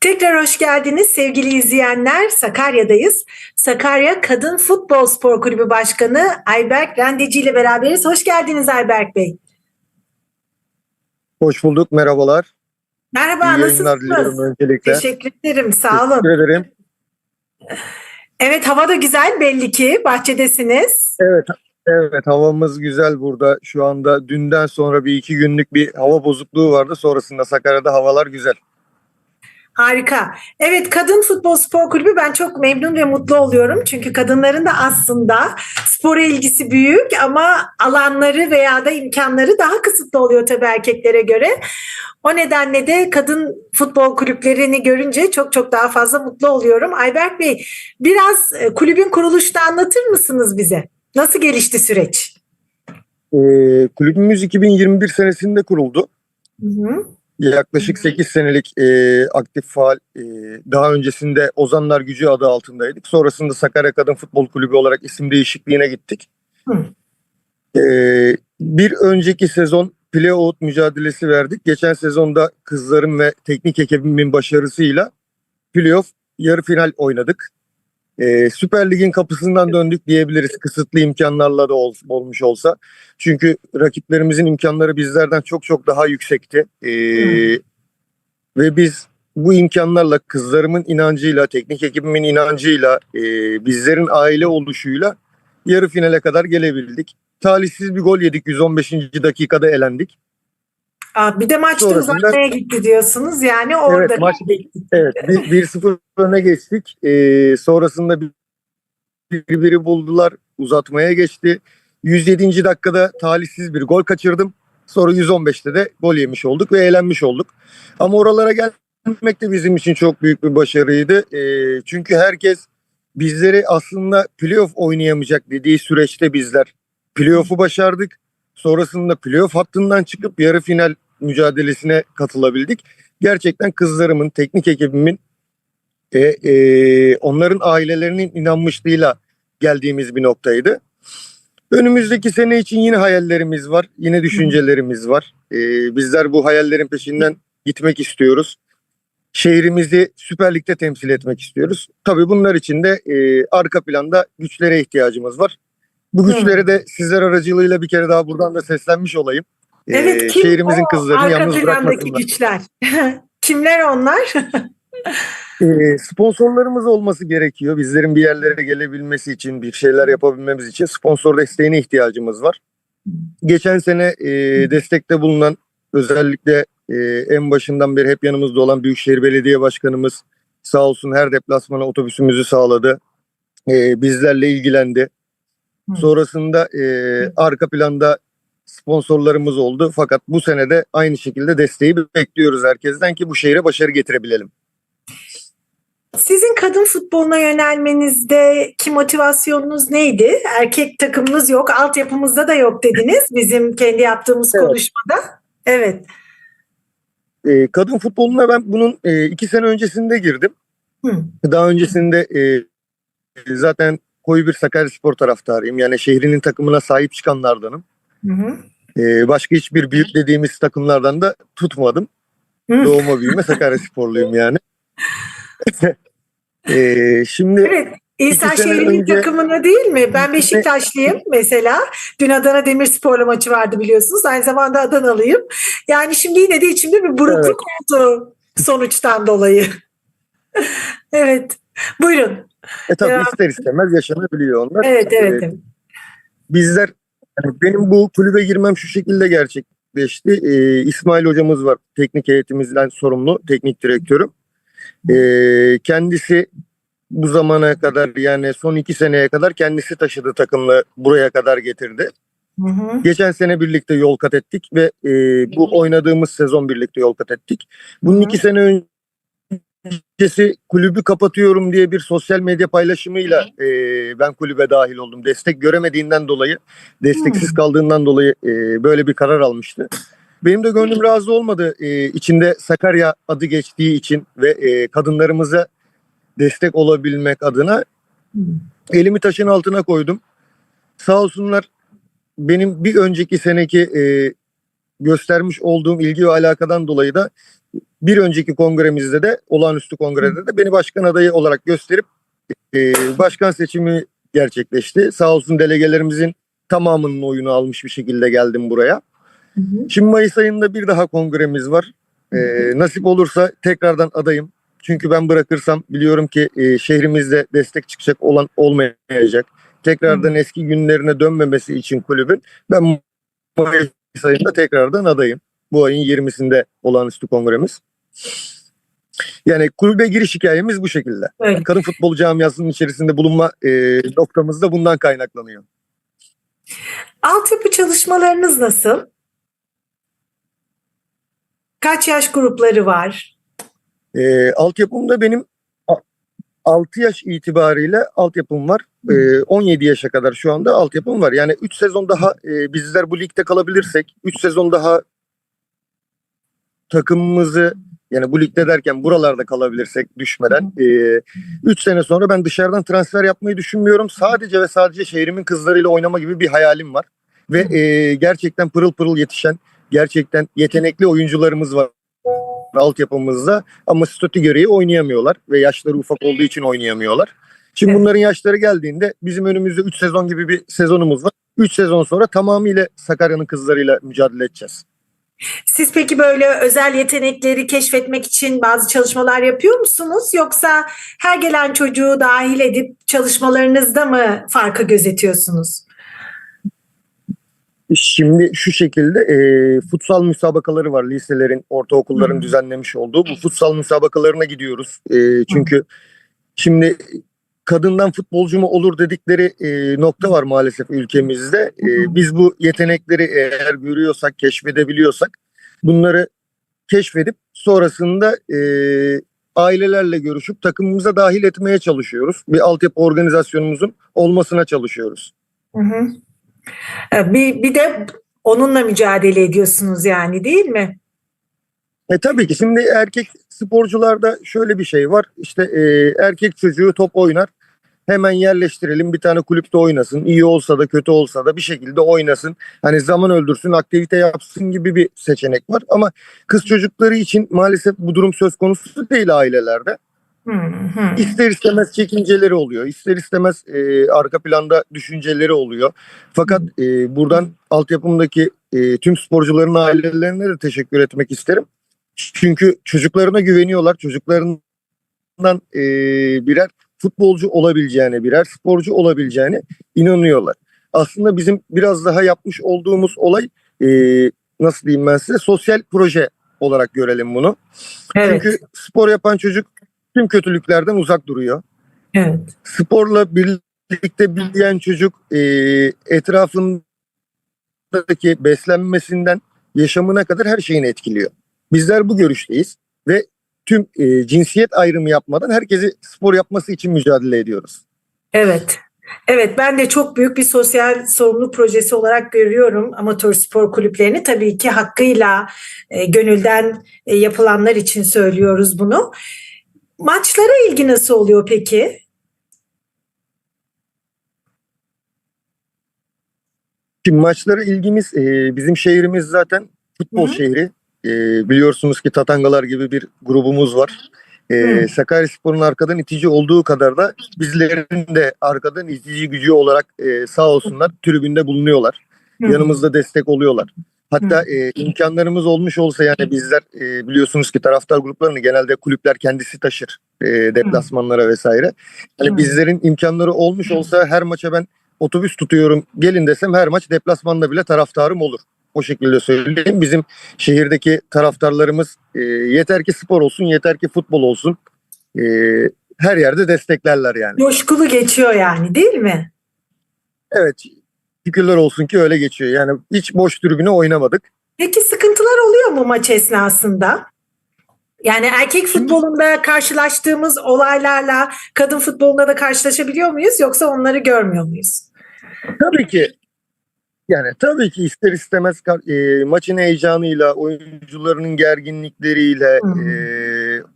Tekrar hoş geldiniz sevgili izleyenler. Sakarya'dayız. Sakarya Kadın Futbol Spor Kulübü Başkanı Ayberk Rendeci ile beraberiz. Hoş geldiniz Ayberk Bey. Hoş bulduk, merhabalar. Merhaba, nasılsınız? öncelikle. Teşekkür ederim, sağ olun. Teşekkür ederim. Evet, hava da güzel belli ki. Bahçedesiniz. Evet, evet havamız güzel burada. Şu anda dünden sonra bir iki günlük bir hava bozukluğu vardı. Sonrasında Sakarya'da havalar güzel. Harika. Evet, Kadın Futbol Spor Kulübü ben çok memnun ve mutlu oluyorum. Çünkü kadınların da aslında spora ilgisi büyük ama alanları veya da imkanları daha kısıtlı oluyor tabii erkeklere göre. O nedenle de kadın futbol kulüplerini görünce çok çok daha fazla mutlu oluyorum. Ayberk Bey, biraz e, kulübün kuruluşunu anlatır mısınız bize? Nasıl gelişti süreç? Ee, kulübümüz 2021 senesinde kuruldu. Hı hı. Yaklaşık 8 senelik e, aktif faal. e, daha öncesinde Ozanlar Gücü adı altındaydık. Sonrasında Sakarya Kadın Futbol Kulübü olarak isim değişikliğine gittik. Hı. Ee, bir önceki sezon playout mücadelesi verdik. Geçen sezonda kızların ve teknik ekibimin başarısıyla playoff yarı final oynadık. Ee, Süper Lig'in kapısından döndük diyebiliriz kısıtlı imkanlarla da ol- olmuş olsa. Çünkü rakiplerimizin imkanları bizlerden çok çok daha yüksekti. Ee, ve biz bu imkanlarla kızlarımın inancıyla, teknik ekibimin inancıyla, e, bizlerin aile oluşuyla yarı finale kadar gelebildik. Talihsiz bir gol yedik 115. dakikada elendik. Aa, bir de maçta uzatmaya gitti diyorsunuz. Yani orada Evet, maç- Evet bir- 1-0 öne geçtik. Ee, sonrasında bir- birbiri buldular uzatmaya geçti. 107. dakikada talihsiz bir gol kaçırdım. Sonra 115'te de gol yemiş olduk ve eğlenmiş olduk. Ama oralara gelmek de bizim için çok büyük bir başarıydı. Ee, çünkü herkes bizleri aslında playoff oynayamayacak dediği süreçte bizler playoff'u başardık. Sonrasında playoff hattından çıkıp yarı final mücadelesine katılabildik. Gerçekten kızlarımın, teknik ekibimin e, e, onların ailelerinin inanmışlığıyla geldiğimiz bir noktaydı. Önümüzdeki sene için yine hayallerimiz var, yine düşüncelerimiz var. E, bizler bu hayallerin peşinden gitmek istiyoruz. Şehrimizi Süper Lig'de temsil etmek istiyoruz. Tabii bunlar için de e, arka planda güçlere ihtiyacımız var. Bu Hı. güçlere de sizler aracılığıyla bir kere daha buradan da seslenmiş olayım. E, Evet, kim şehrimizin o kızlarını yalnız bırakmasınlar. güçler? Kimler onlar? Ee, sponsorlarımız olması gerekiyor. Bizlerin bir yerlere gelebilmesi için, bir şeyler yapabilmemiz için sponsor desteğine ihtiyacımız var. Geçen sene e, destekte bulunan özellikle e, en başından beri hep yanımızda olan Büyükşehir Belediye Başkanımız sağ olsun her deplasmana otobüsümüzü sağladı. E, bizlerle ilgilendi. Sonrasında e, arka planda sponsorlarımız oldu. Fakat bu sene de aynı şekilde desteği bekliyoruz herkesten ki bu şehre başarı getirebilelim. Sizin kadın futboluna yönelmenizdeki motivasyonunuz neydi? Erkek takımınız yok, altyapımızda da yok dediniz bizim kendi yaptığımız Evet. konuşmada. Evet. E, kadın futboluna ben bunun e, iki sene öncesinde girdim. Hı. Daha öncesinde e, zaten koyu bir Sakaryaspor taraftarıyım. Yani şehrinin takımına sahip çıkanlardanım. Hı hı. E, başka hiçbir büyük dediğimiz takımlardan da tutmadım. Hı. Doğuma büyüme Sakaryasporluyum yani. e, şimdi Evet. İsa Şehir'in önce- takımına değil mi? Ben Beşiktaşlıyım mesela. Dün Adana Demirspor'la maçı vardı biliyorsunuz. Aynı zamanda Adanalıyım. Yani şimdi yine de içimde bir burukluk oldu sonuçtan dolayı. evet. Buyurun. e, tabii Devam. ister istemez yaşanabiliyor onlar. Evet, evet. Evet. bizler yani benim bu kulübe girmem şu şekilde gerçekleşti. Ee, İsmail hocamız var. Teknik heyetimizden sorumlu. Teknik direktörüm. Ee, kendisi bu zamana kadar yani son iki seneye kadar kendisi taşıdı takımla buraya kadar getirdi. Hı hı. Geçen sene birlikte yol kat ettik ve e, bu oynadığımız sezon birlikte yol kat ettik. Bunun Hı hı. iki sene öncesi kulübü kapatıyorum diye bir sosyal medya paylaşımıyla e, ben kulübe dahil oldum. Destek göremediğinden dolayı, desteksiz kaldığından dolayı e, böyle bir karar almıştı. Benim de gönlüm razı olmadı. E, içinde Sakarya adı geçtiği için ve e, kadınlarımıza destek olabilmek adına elimi taşın altına koydum. Sağ olsunlar benim bir önceki seneki e, göstermiş olduğum ilgi ve alakadan dolayı da bir önceki kongremizde de olağanüstü kongrede de beni başkan adayı olarak gösterip e, başkan seçimi gerçekleşti. Sağ olsun delegelerimizin tamamının oyunu almış bir şekilde geldim buraya. Hı hı. Şimdi Mayıs ayında bir daha kongremiz var. Ee, nasip olursa tekrardan adayım. Çünkü ben bırakırsam biliyorum ki e, şehrimizde destek çıkacak olan olmayacak. Tekrardan eski günlerine dönmemesi için kulübün ben Mayıs ayında tekrardan adayım. Bu ayın 20'sinde olağanüstü kongremiz. Yani kulübe giriş hikayemiz bu şekilde. Öyle. Kadın futbol camiasının içerisinde bulunma e, noktamız da bundan kaynaklanıyor. Altyapı çalışmalarınız nasıl? Kaç yaş grupları var? E, altyapımda benim 6 yaş itibariyle altyapım var. E, 17 yaşa kadar şu anda altyapım var. Yani 3 sezon daha e, bizler bu ligde kalabilirsek, 3 sezon daha takımımızı yani bu ligde derken buralarda kalabilirsek düşmeden 3 sene sonra ben dışarıdan transfer yapmayı düşünmüyorum. Sadece ve sadece şehrimin kızlarıyla oynama gibi bir hayalim var. Ve e, gerçekten pırıl pırıl yetişen, gerçekten yetenekli oyuncularımız var altyapımızda ama statü gereği oynayamıyorlar ve yaşları ufak olduğu için oynayamıyorlar. Şimdi bunların yaşları geldiğinde bizim önümüzde 3 sezon gibi bir sezonumuz var. 3 sezon sonra tamamıyla Sakarya'nın kızlarıyla mücadele edeceğiz. Siz peki böyle özel yetenekleri keşfetmek için bazı çalışmalar yapıyor musunuz? Yoksa her gelen çocuğu dahil edip çalışmalarınızda mı farkı gözetiyorsunuz? Şimdi şu şekilde e, futsal müsabakaları var liselerin, ortaokulların Hı. düzenlemiş olduğu. Bu futsal müsabakalarına gidiyoruz. E, çünkü şimdi kadından futbolcu mu olur dedikleri e, nokta var maalesef ülkemizde. E, biz bu yetenekleri eğer görüyorsak, keşfedebiliyorsak bunları keşfedip sonrasında e, ailelerle görüşüp takımımıza dahil etmeye çalışıyoruz. Bir altyapı organizasyonumuzun olmasına çalışıyoruz. Hı hı. Ee, Bir, bir de onunla mücadele ediyorsunuz yani değil mi? E tabii ki şimdi erkek sporcularda şöyle bir şey var. İşte e, erkek çocuğu top oynar. Hemen yerleştirelim bir tane kulüpte oynasın. İyi olsa da kötü olsa da bir şekilde oynasın. Hani zaman öldürsün, aktivite yapsın gibi bir seçenek var. Ama kız çocukları için maalesef bu durum söz konusu değil ailelerde. Hı hı. İster istemez çekinceleri oluyor. İster istemez e, arka planda düşünceleri oluyor. Fakat e, buradan altyapımdaki e, tüm sporcuların ailelerine de teşekkür etmek isterim. Çünkü çocuklarına güveniyorlar. Çocuklarından e, birer futbolcu olabileceğine, birer sporcu olabileceğine inanıyorlar. Aslında bizim biraz daha yapmış olduğumuz olay e, nasıl diyeyim ben size sosyal proje olarak görelim bunu. Evet, Çünkü spor yapan çocuk tüm kötülüklerden uzak duruyor. evet. Sporla birlikte büyüyen çocuk e, etrafındaki beslenmesinden yaşamına kadar her şeyini etkiliyor. Bizler bu görüşteyiz ve tüm e, cinsiyet ayrımı yapmadan herkesi spor yapması için mücadele ediyoruz. Evet. Evet ben de çok büyük bir sosyal sorumluluk projesi olarak görüyorum amatör spor kulüplerini. Tabii ki hakkıyla e, gönülden e, yapılanlar için söylüyoruz bunu. Maçlara ilgi nasıl oluyor peki? Şimdi maçlara ilgimiz e, bizim şehrimiz zaten futbol Hı hı. şehri. E, biliyorsunuz ki Tatangalar gibi bir grubumuz var. E, Hı. Sakaryaspor'un arkadan itici olduğu kadar da bizlerin de arkadan itici gücü olarak e, sağ olsunlar tribünde bulunuyorlar. Hı. Yanımızda destek oluyorlar. Hatta e, imkanlarımız olmuş olsa yani bizler e, biliyorsunuz ki taraftar gruplarını genelde kulüpler kendisi taşır e, deplasmanlara vesaire. Hani bizlerin imkanları olmuş olsa her maça ben otobüs tutuyorum gelin desem her maç deplasmanda bile taraftarım olur. O şekilde söyleyeyim. Bizim şehirdeki taraftarlarımız e, yeter ki spor olsun, yeter ki futbol olsun. E, her yerde desteklerler yani. Coşkulu geçiyor yani değil mi? Evet, şükürler olsun ki öyle geçiyor. Yani hiç boş tribüne oynamadık. Peki sıkıntılar oluyor mu maç esnasında? Yani erkek futbolunda karşılaştığımız olaylarla kadın futbolunda da karşılaşabiliyor muyuz yoksa onları görmüyor muyuz? Tabii ki yani tabii ki ister istemez e, maçın heyecanıyla, oyuncularının gerginlikleriyle, Hı. e,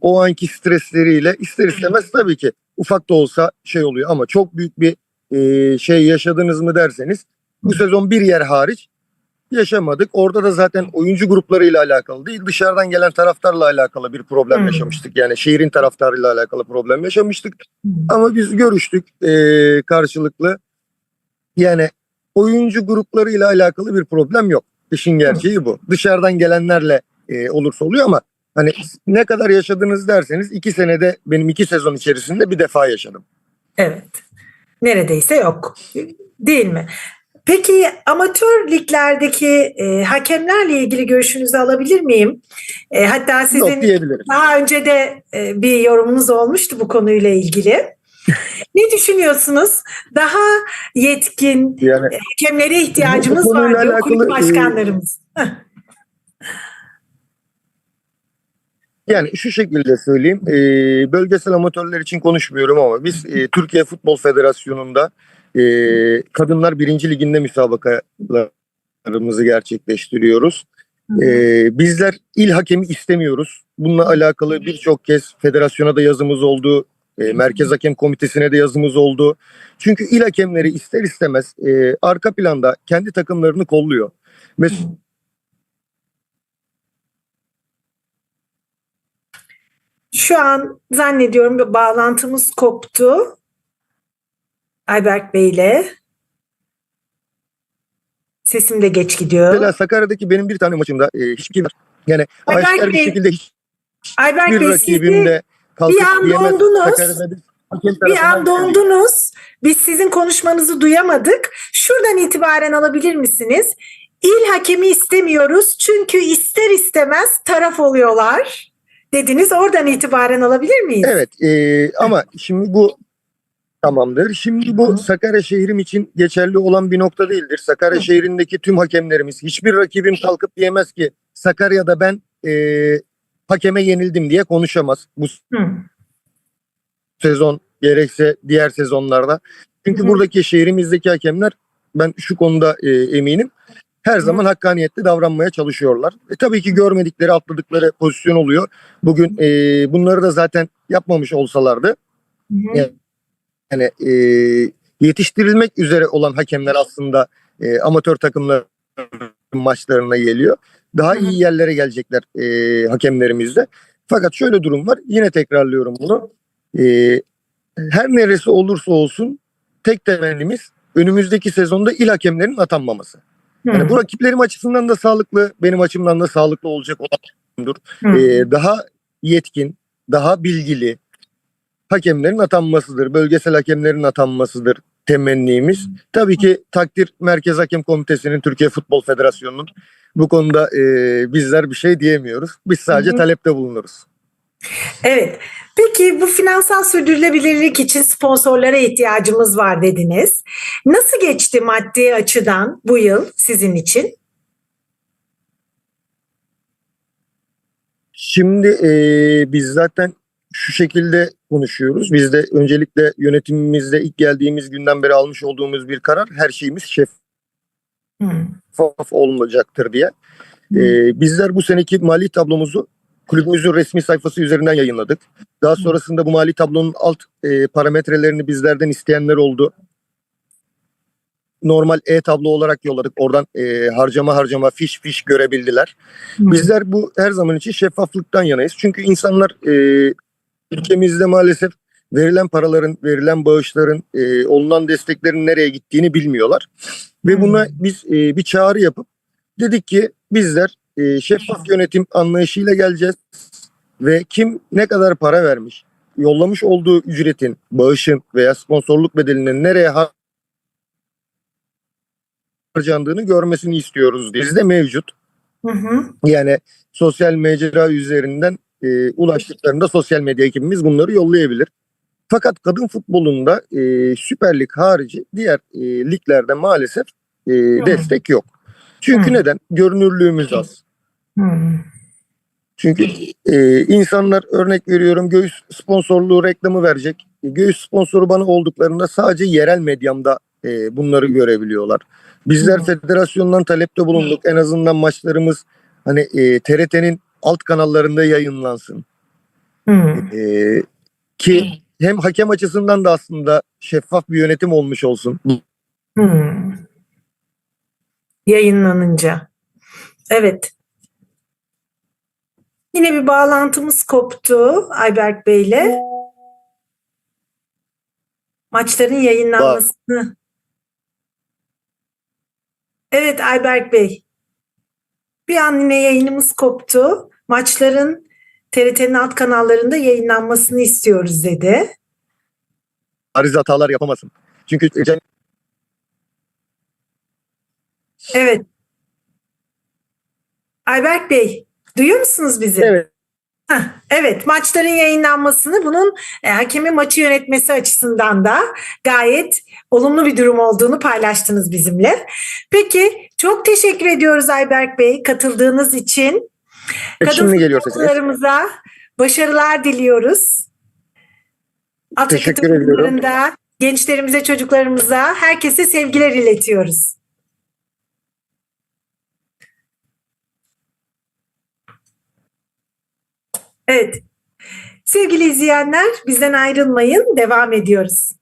o anki stresleriyle ister istemez tabii ki ufak da olsa şey oluyor ama çok büyük bir e, şey yaşadınız mı derseniz bu sezon bir yer hariç yaşamadık. Orada da zaten oyuncu gruplarıyla alakalı değil, dışarıdan gelen taraftarla alakalı bir problem Hmm. yaşamıştık. Yani şehrin taraftarıyla alakalı problem yaşamıştık. Ama biz görüştük eee, karşılıklı. Yani oyuncu gruplarıyla alakalı bir problem yok. İşin gerçeği bu. Dışarıdan gelenlerle eee, olursa oluyor ama hani ne kadar yaşadınız derseniz iki senede benim iki sezon içerisinde bir defa yaşadım. Evet. Neredeyse yok. Değil mi? Peki amatör liglerdeki e, hakemlerle ilgili görüşünüzü alabilir miyim? E, hatta sizin Yok daha önce de e, bir yorumunuz olmuştu bu konuyla ilgili. ne düşünüyorsunuz? Daha yetkin Yani hakemlere ihtiyacımız Bu var diyor kulüp e, başkanlarımız. Yani şu şekilde söyleyeyim. e, bölgesel amatörler için konuşmuyorum ama biz e, Türkiye Futbol Federasyonu'nda e, Kadınlar Birinci Liginde müsabakalarımızı gerçekleştiriyoruz. E, bizler il hakemi istemiyoruz. Bununla alakalı birçok kez federasyona da yazımız oldu. E, Merkez Hakem Komitesi'ne de yazımız oldu. Çünkü il hakemleri ister istemez e, arka planda kendi takımlarını kolluyor. Mes- Şu an zannediyorum bir bağlantımız koptu. Ayberk Bey ile. Sesim de geç gidiyor. Mesela Sakarya'daki benim bir tane maçımda e, hiçbir yani Ay, aşikar belki- bir şekilde hiç Ayberk bir Bey rakibim sizi de kalkıp bir an dondunuz. Bir an dondunuz. Biz sizin konuşmanızı duyamadık. Şuradan itibaren alabilir misiniz? İl hakemi istemiyoruz çünkü ister istemez taraf oluyorlar dediniz. Oradan itibaren alabilir miyiz? Evet e, ama şimdi bu tamamdır. Şimdi bu Sakarya şehrim için geçerli olan bir nokta değildir. Sakarya şehrindeki tüm hakemlerimiz hiçbir rakibim kalkıp diyemez ki Sakarya'da ben e, hakeme yenildim diye konuşamaz. Bu Hı. sezon gerekse diğer sezonlarda. Çünkü Hı. buradaki şehrimizdeki hakemler ben şu konuda e, eminim. Her zaman hakkaniyetli davranmaya çalışıyorlar. E, tabii ki görmedikleri, atladıkları pozisyon oluyor. Bugün e, bunları da zaten yapmamış olsalardı Hı hı. Evet. yani e, yetiştirilmek üzere olan hakemler aslında e, amatör takımların maçlarına geliyor. Daha iyi yerlere gelecekler e, hakemlerimizde. Fakat şöyle durum var. Yine tekrarlıyorum bunu. E, her neresi olursa olsun tek temennimiz önümüzdeki sezonda il hakemlerinin atanmaması. Yani bu rakiplerim açısından da sağlıklı, benim açımdan da sağlıklı olacak olan durumdur. Hı. Ee, daha yetkin, daha bilgili hakemlerin atanmasıdır. Bölgesel hakemlerin atanmasıdır temennimiz. Tabii ki takdir Merkez Hakem Komitesi'nin, Türkiye Futbol Federasyonu'nun bu konuda e, bizler bir şey diyemiyoruz. Biz sadece Hı hı. talepte bulunuruz. Evet. Peki bu finansal sürdürülebilirlik için sponsorlara ihtiyacımız var dediniz. Nasıl geçti maddi açıdan bu yıl sizin için? Şimdi e, biz zaten şu şekilde konuşuyoruz. Biz de öncelikle yönetimimizde ilk geldiğimiz günden beri almış olduğumuz bir karar her şeyimiz şeffaf şeffaf olmayacaktır diye. Ee, bizler bu seneki mali tablomuzu kulübümüzün resmi sayfası üzerinden yayınladık. Daha sonrasında bu mali tablonun alt e, parametrelerini bizlerden isteyenler oldu. Normal e-tablo olarak yolladık. Oradan e, harcama harcama fiş fiş görebildiler. Bizler bu her zaman için şeffaflıktan yanayız. Çünkü insanlar e, ülkemizde maalesef verilen paraların, verilen bağışların, e, olunan desteklerin nereye gittiğini bilmiyorlar. Ve buna biz e, bir çağrı yapıp dedik ki bizler e, şeffaf yönetim anlayışıyla geleceğiz ve kim ne kadar para vermiş, yollamış olduğu ücretin, bağışın veya sponsorluk bedelinin nereye har- harcandığını görmesini istiyoruz diye. Bizde mevcut. Hı hı. Yani sosyal mecra üzerinden e, ulaştıklarında sosyal medya ekibimiz bunları yollayabilir. Fakat kadın futbolunda e, Süper Lig harici diğer e, liglerde maalesef e, destek yok. Çünkü Hı. neden? Görünürlüğümüz az. Hı. Çünkü e, insanlar örnek veriyorum göğüs sponsorluğu reklamı verecek. E, göğüs sponsoru bana olduklarında sadece yerel medyamda e, bunları görebiliyorlar. Bizler Hı. federasyondan talepte bulunduk. En azından maçlarımız hani e, TRT'nin alt kanallarında yayınlansın. Hı. E, ki hem hakem açısından da aslında şeffaf bir yönetim olmuş olsun. Hı. yayınlanınca. Evet. Yine bir bağlantımız koptu Ayberk Bey'le. Maçların yayınlanmasını. Evet Ayberk Bey. Bir an yine yayınımız koptu. Maçların TRT'nin alt kanallarında yayınlanmasını istiyoruz dedi. Ariz hatalar yapamasın. Çünkü Evet. Ayberk Bey, duyuyor musunuz bizi? evet, Heh, evet, maçların yayınlanmasını bunun e, hakemin maçı yönetmesi açısından da gayet olumlu bir durum olduğunu paylaştınız bizimle. Peki, çok teşekkür ediyoruz Ayberk Bey katıldığınız için. Şimdi geliyor futbolcularımıza başarılar diliyoruz. Altyapı Teşekkür ediyorum. Gençlerimize, çocuklarımıza, herkese sevgiler iletiyoruz. Evet. Sevgili izleyenler, bizden ayrılmayın. Devam ediyoruz.